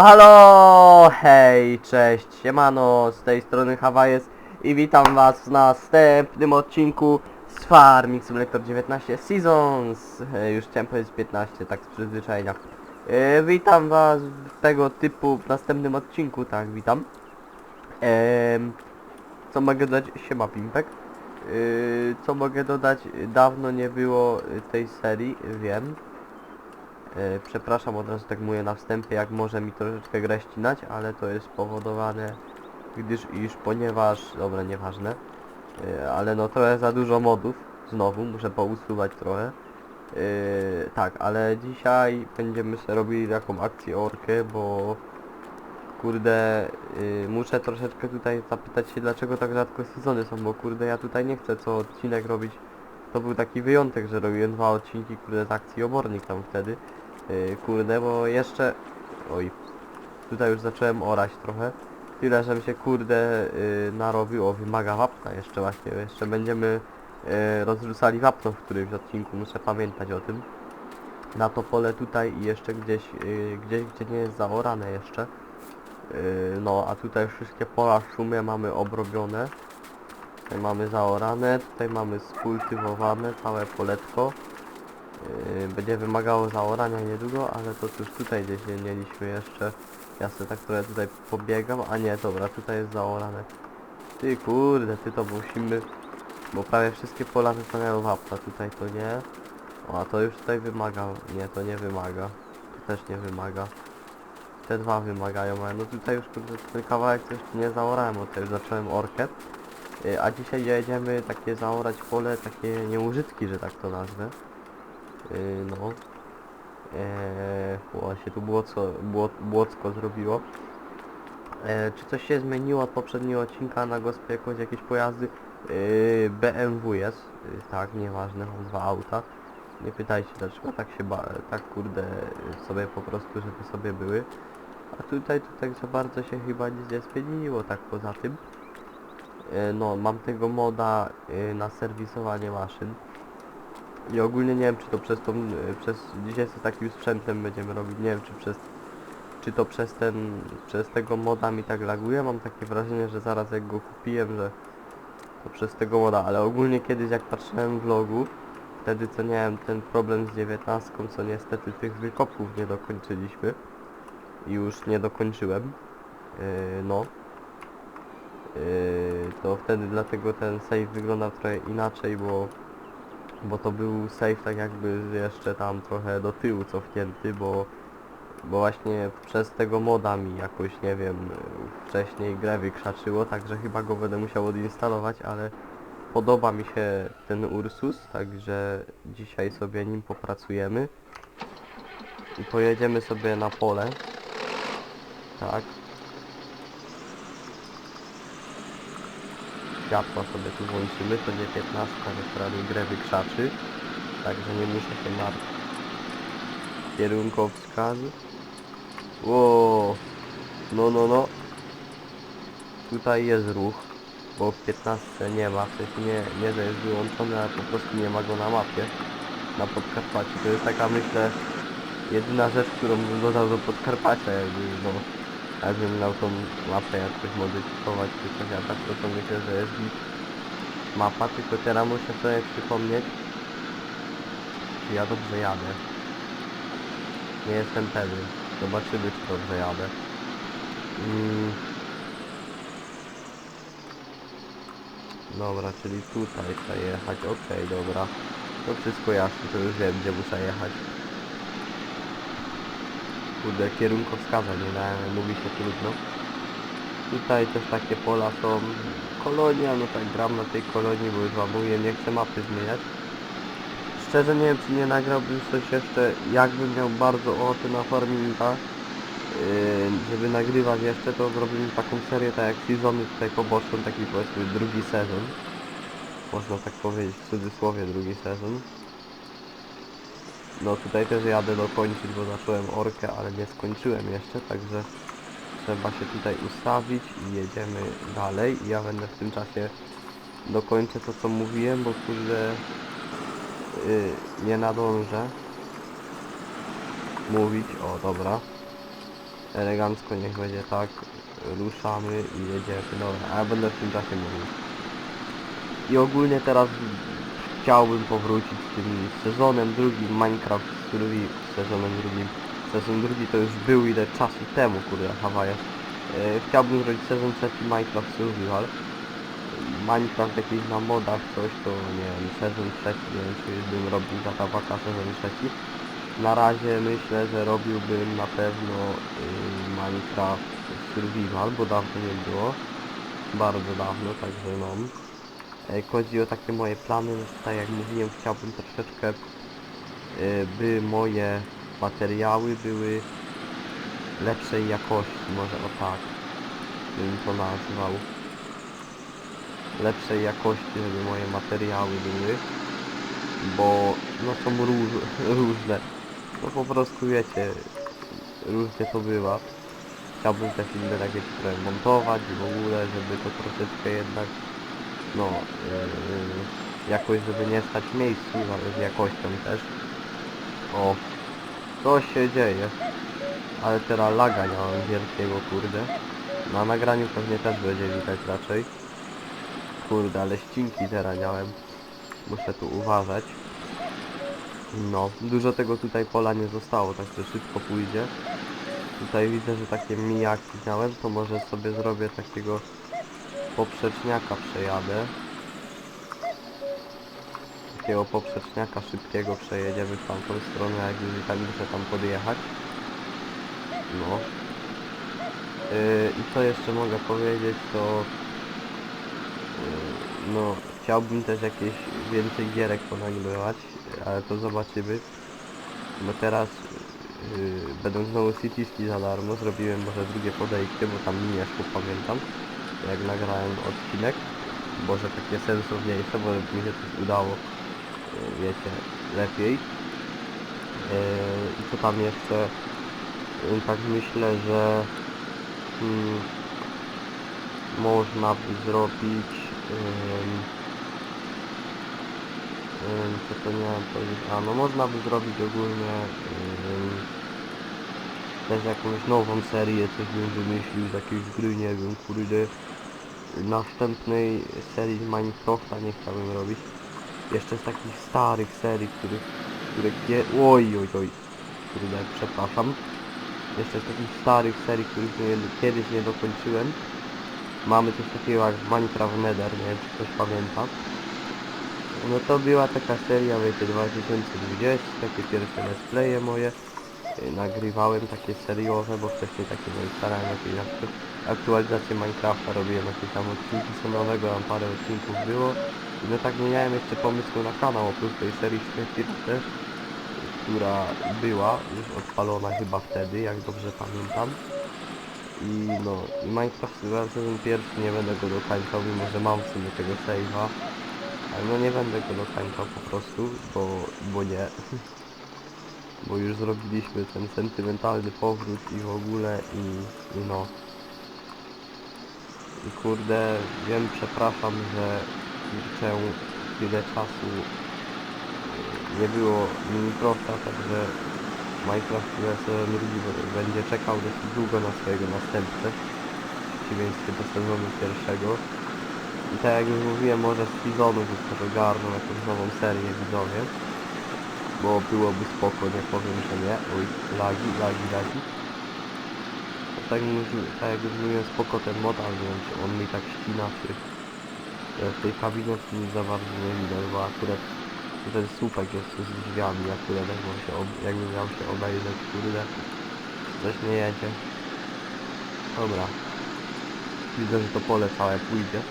Halo, hej, cześć, siemano, z tej strony Hawajes i witam was w następnym odcinku z Farming Simulator 19 Seasons, e, już chciałem powiedzieć 15, tak z przyzwyczajenia. E, witam was w tego typu w następnym odcinku, tak, witam. Em, co mogę dodać? Siema Pimpek. Yy, co mogę dodać? Dawno nie było y, tej serii, wiem. E, Przepraszam od razu tak mówię na wstępie, jak może mi troszeczkę grę ścinać, ale to jest spowodowane, gdyż iż ponieważ, dobra nieważne, e, ale no trochę za dużo modów, znowu muszę pousuwać trochę. E, tak, ale dzisiaj będziemy sobie robili taką akcję orkę, bo kurde, y, muszę troszeczkę tutaj zapytać się dlaczego tak rzadko sezony są, bo kurde ja tutaj nie chcę co odcinek robić. To był taki wyjątek, że robiłem dwa odcinki kurde z akcji obornik tam wtedy. Yy, kurde, bo jeszcze... Oj, tutaj już zacząłem orać trochę. Tyle, żebym się kurde yy, narobił. O, wymaga wapna jeszcze właśnie. Jeszcze będziemy yy, rozrzucali wapno w którymś odcinku, muszę pamiętać o tym. Na to pole tutaj i jeszcze gdzieś, yy, gdzieś gdzie nie jest zaorane jeszcze. Yy, no, a tutaj wszystkie pola w sumie mamy obrobione. Tutaj mamy zaorane, tutaj mamy skultywowane całe poletko. Yy, będzie wymagało zaorania niedługo, ale to już tutaj gdzieś nie mieliśmy jeszcze. Ja sobie tak trochę tutaj pobiegam, a nie, dobra, tutaj jest zaorane. Ty kurde, ty to musimy, bo prawie wszystkie pola wystawiają wapna, tutaj to nie. O, a to już tutaj wymaga, nie, to nie wymaga. To też nie wymaga. Te dwa wymagają, ale no tutaj już kurde, ten kawałek jeszcze nie zaorałem, bo tutaj już zacząłem orkę. Yy, A dzisiaj jedziemy takie zaorać pole, takie nieużytki, że tak to nazwę. Yy, no. Eee, się tu błoco, bło, błocko zrobiło. Eee, czy coś się zmieniło od poprzedniego odcinka na gospie jakoś jakieś pojazdy? Yy, BMW jest, yy, tak, nieważne, mam dwa auta. Nie pytajcie dlaczego tak się ba tak kurde sobie po prostu, żeby sobie były. A tutaj to tak za bardzo się chyba nic nie zmieniło, tak poza tym. Yy, no, mam tego moda yy, na serwisowanie maszyn. I ogólnie nie wiem czy to przez tą, y, przez dzisiaj z takim sprzętem będziemy robić, nie wiem czy przez czy to przez ten, przez tego moda mi tak laguje, mam takie wrażenie, że zaraz jak go kupiłem, że to przez tego moda, ale ogólnie kiedyś jak patrzyłem w vlogu, wtedy co miałem ten problem z 19, co niestety tych wykopów nie dokończyliśmy i już nie dokończyłem, yy, no. Yy, to wtedy dlatego ten save wyglądał trochę inaczej, bo bo to był save tak jakby jeszcze tam trochę do tyłu cofnięty, bo bo właśnie przez tego moda mi jakoś, nie wiem, wcześniej grę wykrzaczyło, także chyba go będę musiał odinstalować, ale podoba mi się ten Ursus, także dzisiaj sobie nim popracujemy i pojedziemy sobie na pole. Tak. Światła sobie tu włączymy, to nie 15, która mi grę wykrzaczy, także nie muszę się martwić. Kierunkowskaz. Ło, no no no. Tutaj jest ruch, bo w 15 nie ma, w nie, nie że jest wyłączony, ale po prostu nie ma go na mapie. Na Podkarpaciu. To jest taka myślę jedyna rzecz, którą bym dodał do Podkarpacia, jakby no jakbym miał tą mapę jakoś modyfikować czy coś, a tak to, to myślę, że jest git mapa, tylko teraz muszę sobie przypomnieć czy ja dobrze jadę. Nie jestem pewien. Zobaczymy czy dobrze jadę. Mm. Dobra, czyli tutaj trzeba jechać. Okej, dobra. To wszystko jasne, to już wiem gdzie muszę jechać. Kurde, kierunkowskaza nie dałem, mówi się trudno. Tutaj też takie pola są. Kolonia, no tak gram na tej kolonii, bo już mówię, nie chcę mapy zmieniać. Szczerze nie wiem czy nie nagrałbym coś jeszcze, jakbym miał bardzo ochotę na farminga, yy, żeby nagrywać jeszcze, to zrobimy taką serię tak jak sezony tutaj poboczną, taki powiedzmy drugi sezon. Można tak powiedzieć w cudzysłowie drugi sezon. No tutaj też jadę dokończyć, bo zacząłem orkę, ale nie skończyłem jeszcze, także trzeba się tutaj ustawić i jedziemy dalej. I ja będę w tym czasie dokończę to co mówiłem, bo kurde yy, nie nadążę mówić. O, dobra. elegancko niech będzie tak. Ruszamy i jedziemy. Dobra, a ja będę w tym czasie mówił. I ogólnie teraz chciałbym powrócić z tym sezonem drugim Minecraft Survival. Sezonem drugim. Sezon drugi to już był ile czasu temu, kurde, Hawaje. E, chciałbym zrobić sezon trzeci Minecraft Survival. Minecraft jakiś na modach, coś to nie wiem, sezon trzeci, nie wiem czy bym robił za tabaka sezon trzeci. Na razie myślę, że robiłbym na pewno y, Minecraft Survival, bo dawno nie było. Bardzo dawno, także no. Chodzi o takie moje plany, tak jak mówiłem, chciałbym troszeczkę y, by moje materiały były lepszej jakości, może o tak bym to nazwał lepszej jakości, żeby moje materiały były, bo no są róż, różne, no po prostu wiecie, różnie to bywa. Chciałbym te filmy takie trochę montować i w ogóle, żeby to troszeczkę jednak, no, yy, jakoś, żeby nie stać miejscu, ale z jakością też. O, co się dzieje? Ale teraz laga nie mam wielkiego, kurde. Na nagraniu pewnie też będzie widać raczej. Kurde, ale ścinki teraz. Muszę tu uważać. No, dużo tego tutaj pola nie zostało, także szybko pójdzie. Tutaj widzę, że takie mijaki miałem, to może sobie zrobię takiego poprzeczniaka przejadę. Takiego poprzeczniaka szybkiego przejedziemy w tamtą stronę, jak już i tak muszę tam podjechać. No. Yy, I co jeszcze mogę powiedzieć, to Yy, no chciałbym też jakieś więcej gierek ponagrywać, ale to zobaczymy. Bo teraz yy, będą znowu Cityski za darmo, zrobiłem może drugie podejście, bo tam szło, pamiętam, jak nagrałem odcinek. Może takie sensowniejsze, bo mi się coś udało, yy, wiecie, lepiej. Yy, I co tam jeszcze? Yy, tak myślę, że hmm, można by zrobić ym, co to miałem powiedzieć, a no można by zrobić ogólnie ym, też jakąś nową serię, coś bym wymyślił z jakiejś gry, nie wiem, kurde następnej serii z Minecrafta nie chciałbym robić jeszcze z takich starych serii, których które kie... oj oj oj kurde, przepraszam jeszcze z takich starych serii, których nie, kiedyś nie dokończyłem mamy coś takiego jak Minecraft Nether, nie wiem czy ktoś pamięta. No to była taka seria, wiecie, 2020, takie pierwsze let's playe moje. Nagrywałem takie seriowe, bo wcześniej takie no i starałem jakieś aktualizację Minecrafta robiłem jakieś tam odcinki co nowego, tam parę odcinków było. I no tak nie miałem jeszcze pomysłu na kanał oprócz tej serii świetlicy, która była już odpalona chyba wtedy, jak dobrze pamiętam. I no, i Minecraft sezon pierwszy nie będę go dokańczał, mimo że mam w sumie tego save'a. Ale no nie będę go dokańczał po prostu, bo, bo nie. bo już zrobiliśmy ten sentymentalny powrót i w ogóle i, i no. I kurde, wiem, przepraszam, że kurczę tyle czasu y, nie było Minecrafta, także Minecraft sezon drugi będzie czekał dosyć długo na swojego następcę, w przeciwieństwie do sezonu pierwszego. I tak jak już mówiłem, może z sezonu ogarną jakąś nową serię widzowie, bo byłoby spoko, nie powiem, że nie. Oj, lagi, lagi, lagi. Tak, tak jak już mówiłem, spoko ten mod, ale wiem, czy on mi tak ścina, czy e, w tej kabinie nic za bardzo nie widać, bo akurat ten słupek jest z drzwiami, akurat jak mam się ob... jakby miał się obejrzeć, kurde, coś nie jedzie. Dobra. Widzę, że to pole całe pójdzie.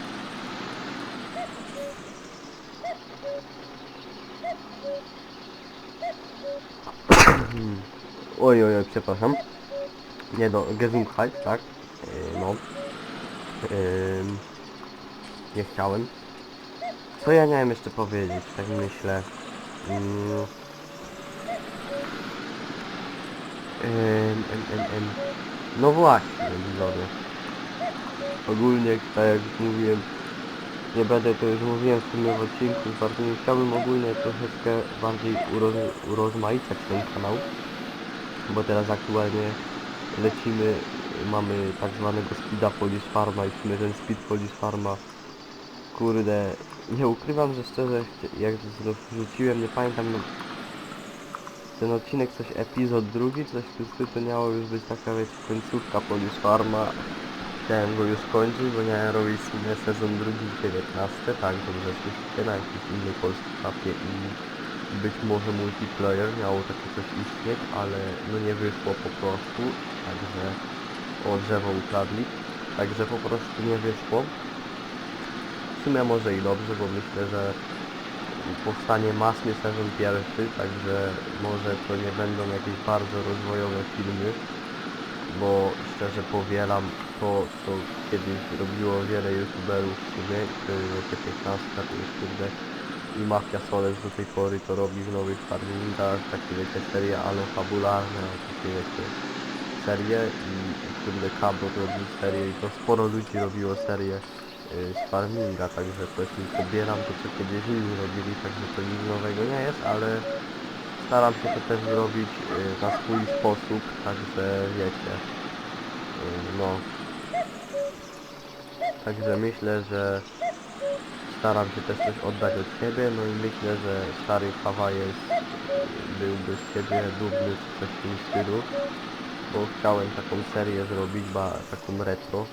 Oj, oj, oj, przepraszam. Nie do Gesundheit, tak? Yy, no. Yy, nie chciałem. Co ja miałem jeszcze powiedzieć, tak myślę. Em. No właśnie, widzowie. Ogólnie, tak jak mówiłem, nie będę to już mówiłem w tym w odcinku, bardzo nie chciałbym ogólnie troszeczkę bardziej uroz, urozmaicać ten kanał, bo teraz aktualnie lecimy, mamy tak zwanego speeda Polish Farma i w sumie ten speed Polish Farma kurde, nie ukrywam, że szczerze jak z- wrzuciłem, nie pamiętam no, ten odcinek coś epizod drugi, coś w tym miało już być taka wiecie końcówka Polish Farma Chciałem go już kończyć, bo miałem robić sezon drugi 19, tak, dobrze słyszycie, na jakiś inny polski papie i być może multiplayer, miało takie coś istnieć, ale no nie wyszło po prostu, także o drzewo ukradli, także po prostu nie wyszło. W sumie może i dobrze, bo myślę, że powstanie masny sezon pierwszy, także może to nie będą jakieś bardzo rozwojowe filmy, bo szczerze powielam to, co kiedyś robiło wiele youtuberów w sumie, wiecie 15 to już kurde i Mafia Soles do tej pory to robi w nowych farmingach, takie wiecie serie alofabularne, takie wiecie serie i kurde Kabot robił serię i to sporo ludzi robiło serię y, z farminga, także to tylko pobieram to co kiedyś inni robili, także to nic nowego nie jest, ale staram się to też zrobić y, na swój sposób, także wiecie, y, no. Także myślę, że staram się też coś oddać od siebie, no i myślę, że stary Hawajes byłby z siebie dumny czy coś w tym stylu, bo chciałem taką serię zrobić, ba, taką retro.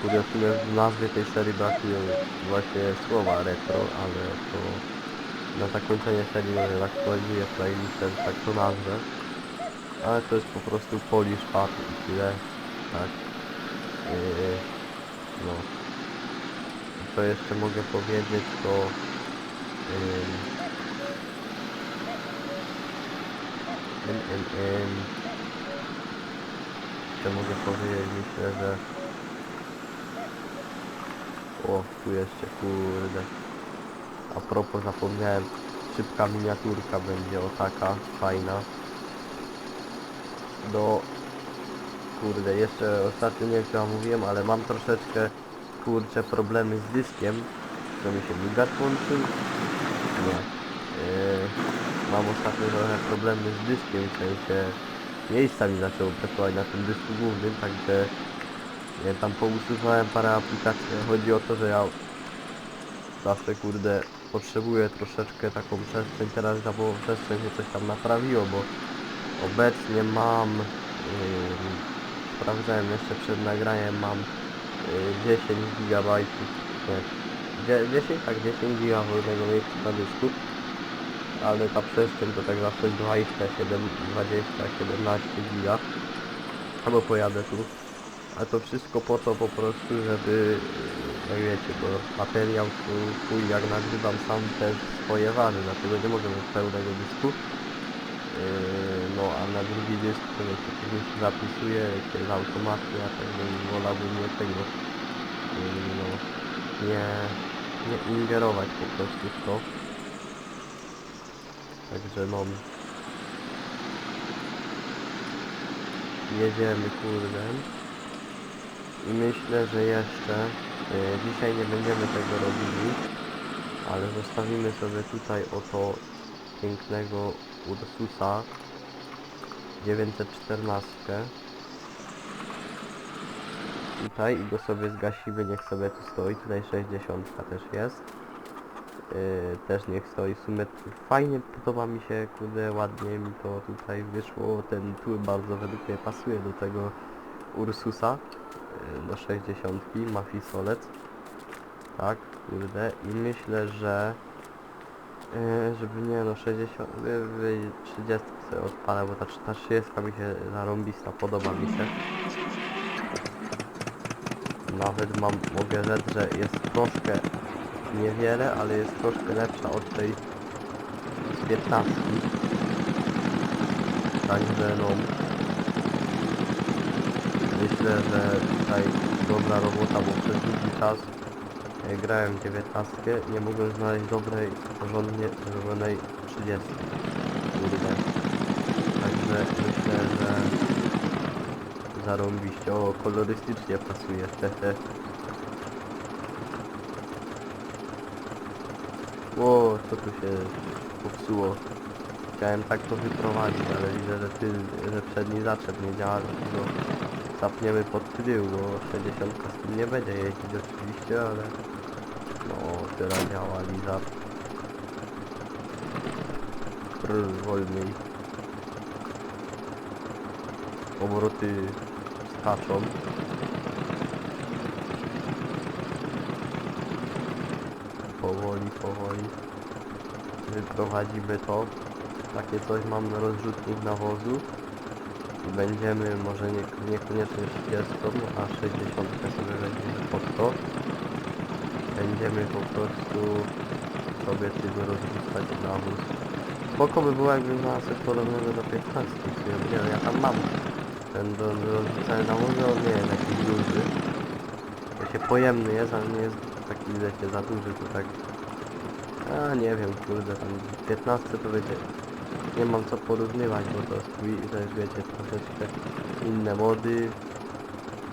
Kurde, w sumie w nazwie tej serii brakuje właśnie słowa retro, ale to na zakończenie serii może aktualizuję playlistę, tak to nazwę. Ale to jest po prostu Polish Fat i tyle, tak. Yy, no. Co jeszcze mogę powiedzieć, to ym, ym, mogę powiedzieć, myślę, że o, tu jeszcze, kurde. A propos, zapomniałem, szybka miniaturka będzie o taka, fajna. Do... Kurde, jeszcze ostatnio nie wiem, czy mówiłem, ale mam troszeczkę, kurczę, problemy z dyskiem. To mi się migacz włączył? Nie. Yy, mam ostatnio trochę problemy z dyskiem, w sensie miejsca mi zaczęło brakować na tym dysku głównym, także nie, tam pousuwałem parę aplikacji. Chodzi o to, że ja zawsze kurde potrzebuję troszeczkę taką przestrzeń. Teraz ta bo przestrzeń się coś tam naprawiło, bo obecnie mam yy, sprawdzałem jeszcze przed nagraniem mam yy, 10 GB nie, dzie- 10 tak 10 GB wolnego miejsca na dysku ale ta przestrzeń to tak zawsze 27, 20, 17 giga albo pojadę tu a to wszystko po to po prostu, żeby, jak wiecie, bo materiał twój jak nagrywam sam też swoje waży, dlatego nie mogę mieć pełnego dysku. Yy, no a na drugi dysk to wiecie, później się zapisuje, wiecie, z automatu, a także wolałbym nie tego, yy, no, nie, nie ingerować po prostu w to. Także no, jedziemy kurde. I myślę, że jeszcze e, dzisiaj nie będziemy tego robili, ale zostawimy sobie tutaj oto pięknego Ursusa 914 tutaj i go sobie zgasimy, niech sobie tu stoi, tutaj 60 też jest. Yy, też niech stoi. W sumie fajnie podoba mi się, kurde ładnie mi to tutaj wyszło, ten tły bardzo według mnie pasuje do tego Ursusa. Yy, do 60 Mafisolec tak, kurde. I myślę, że yy, żeby nie no 60, wy, wy 30 sobie odpalę, bo ta, ta 30 mi się zarąbista, podoba mi się. Nawet mam, mogę rzec, że jest troszkę niewiele, ale jest troszkę lepsza od tej z 15 także no myślę, że tutaj dobra robota, bo przez długi czas e, grałem 19, nie mogłem znaleźć dobrej, porządnie zrobionej 30 kurde. Także myślę, że zarąbiście, o kolorystycznie pasuje. Hehe O, co tu się popsuło? Chciałem tak to wyprowadzić, ale widzę, że ty, że przedni zaczep nie działa, dlatego zapniemy pod tył, bo 60 z tym nie będzie jeździć oczywiście, ale no tyle działa Liza. Brr, wolniej. Obroty skaczą. Powoli, powoli. Wyprowadzimy to. Takie coś mam na rozrzutnik nawozu. I będziemy może nie, niekoniecznie 30, a 60 sobie weźmiemy pod to. Będziemy po prostu sobie tym rozrzucać nawóz. Spoko by było jakbym znalazł coś podobnego do 15 w sumie, bo nie ja tam mam ten do, do rozrzucania nawozu, on nie jest jakiś duży. To się pojemny jest, ale nie jest taki wiecie za duży, to tak a nie wiem, kurde, tam 15 to wiecie, nie mam co porównywać, bo to swój, też wiecie, troszeczkę inne mody,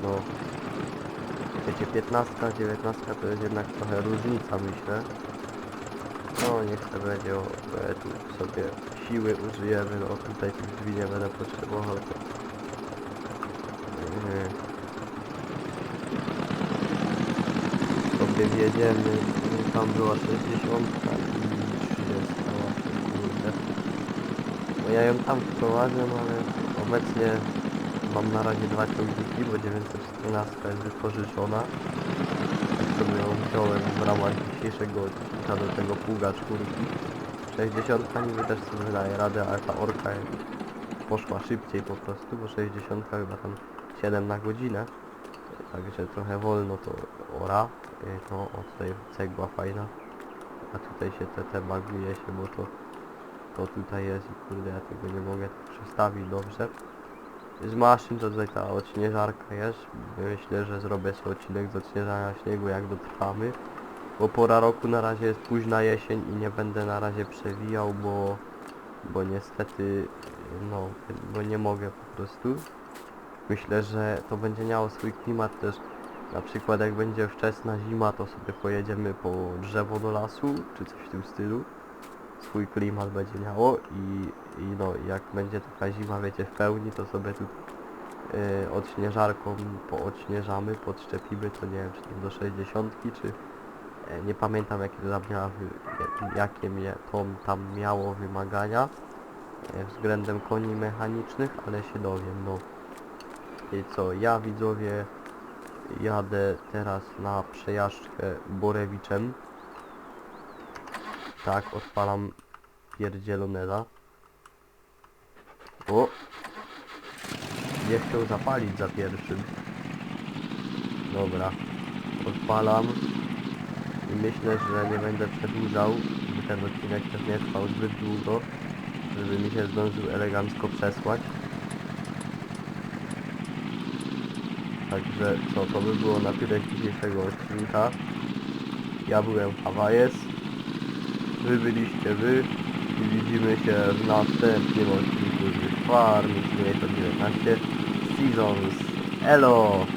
no, wiecie, 15, 19 to jest jednak trochę różnica, myślę. No, niech to będzie, ja tu sobie siły użyjemy, no tutaj tych drzwi nie będę potrzebował, to... Yy. sobie wjedziemy, tam była 60 i 30 właśnie, kurde. No ja ją tam wprowadzę, no ale obecnie mam na razie dwa ciągniki, bo 914 jest wypożyczona. Tak sobie ją wziąłem w ramach dzisiejszego odcinka do tego pługa czwórki. 60 niby też sobie wydaje radę, ale ta orka poszła szybciej po prostu, bo 60 chyba tam 7 na godzinę. Także trochę wolno to ora. Y, No, o tutaj cegła fajna. A tutaj się te, te baguje się, bo to, to tutaj jest i kurde ja tego nie mogę przestawić dobrze. Z maszyn to tutaj ta odśnieżarka jest. Myślę, że zrobię sobie odcinek z odśnieżania śniegu jak dotrwamy. Bo pora roku na razie jest późna jesień i nie będę na razie przewijał, bo, bo niestety no, bo nie mogę po prostu. Myślę, że to będzie miało swój klimat też. Na przykład jak będzie wczesna zima, to sobie pojedziemy po drzewo do lasu, czy coś w tym stylu. Swój klimat będzie miało i, i no jak będzie taka zima, wiecie, w pełni, to sobie tu yy, odśnieżarką poodśnieżamy, podszczepimy, to nie wiem, czy do 60, czy e, nie pamiętam jakie to miała, jakie mie, to tam miało wymagania e, względem koni mechanicznych, ale się dowiem, no. I co, ja widzowie jadę teraz na przejażdżkę Borewiczem. Tak, odpalam pierdzielonela. O! Nie chciał zapalić za pierwszym. Dobra, odpalam. I myślę, że nie będę przedłużał, by ten odcinek też nie trwał zbyt długo, żeby mi się zdążył elegancko przesłać. Także co, to by było na tyle dzisiejszego odcinka. Ja byłem Hawajes. Wy byliście wy. I widzimy się w następnym odcinku z Farm 19 Seasons. Elo!